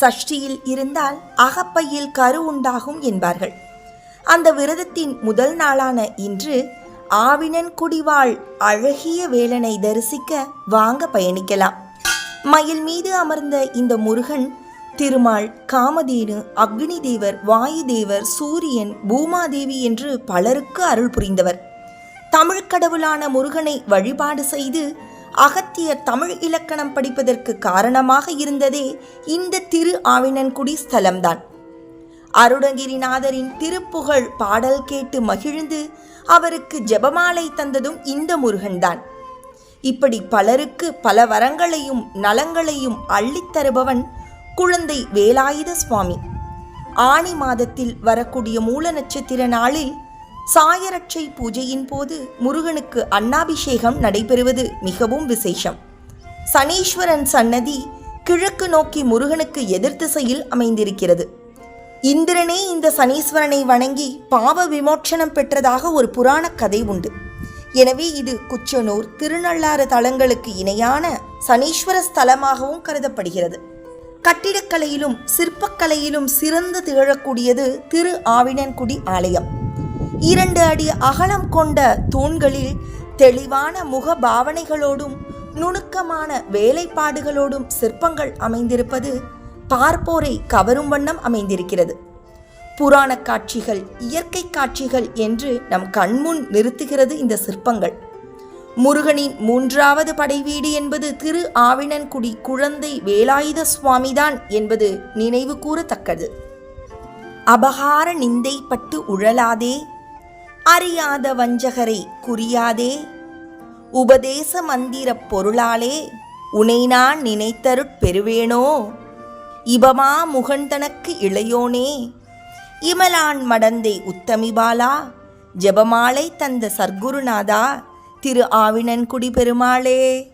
சஷ்டியில் இருந்தால் அகப்பையில் கரு உண்டாகும் என்பார்கள். அந்த விரதத்தின் முதல் நாளான இன்று ஆவினன் குடிவாள் அழகிய வேலனை தரிசிக்க வாங்க பயணிக்கலாம். மயில் மீது அமர்ந்த இந்த முருகன் திருமால் காமதேனு அக்னி தேவர் வாயுதேவர் சூரியன் பூமாதேவி என்று பலருக்கு அருள் புரிந்தவர். தமிழ் கடவுளான முருகனை வழிபாடு செய்து அகத்தியர் தமிழ் இலக்கணம் படிப்பதற்கு காரணமாக இருந்ததே இந்த திரு ஆவினன்குடி ஸ்தலம்தான். அருணகிரிநாதரின் திருப்புகழ் பாடல் கேட்டு மகிழ்ந்து அவருக்கு ஜெபமாலை தந்ததும் இந்த முருகன்தான். இப்படி பலருக்கு பல வரங்களையும் நலங்களையும் அள்ளித் தருபவன் குழந்தை வேலாயுத சுவாமி. ஆனி மாதத்தில் வரக்கூடிய மூல நட்சத்திர நாளில் சாயரட்சை பூஜையின் போது முருகனுக்கு அன்னாபிஷேகம் நடைபெறுவது மிகவும் விசேஷம். சனீஸ்வரன் சன்னதி கிழக்கு நோக்கி முருகனுக்கு எதிர் திசையில் அமைந்திருக்கிறது. இந்திரனே இந்த சனீஸ்வரனை வணங்கி பாவ விமோட்சனம் பெற்றதாக ஒரு புராண கதை உண்டு. எனவே இது குச்சனூர் திருநள்ளாறு தலங்களுக்கு இணையான சனீஸ்வர ஸ்தலமாகவும் கருதப்படுகிறது. கட்டிடக்கலையிலும் சிற்பக்கலையிலும் சிறந்து திகழக்கூடியது திரு ஆவினன்குடி ஆலயம். இரண்டு அடி அகலம் கொண்ட தூண்களில் தெளிவான முக பாவனைகளோடும் நுணுக்கமான வேலைப்பாடுகளோடும் சிற்பங்கள் அமைந்திருப்பது பார்ப்போரை கவரும் வண்ணம் அமைந்திருக்கிறது. புராண காட்சிகள் இயற்கை காட்சிகள் என்று நம் கண்முன் நிறுத்துகிறது இந்த சிற்பங்கள். முருகனின் மூன்றாவது படைவீடு என்பது திரு ஆவினன்குடி குழந்தை வேலாயுத சுவாமிதான் என்பது நினைவு கூறத்தக்கது. அபகார நிந்தை பட்டு உழலாதே அறியாத வஞ்சகரை குறியாதே. உபதேச மந்திரப் பொருளாலே உனை நான் நினைத்தருட் பெறுவேனோ? இபமா முகந்தனக்கு இளையோனே. இமலான் மடந்தை உத்தமிபாலா ஜெபமாலை தந்த சர்க்குருநாதா திரு ஆவினன்குடி பெருமாளே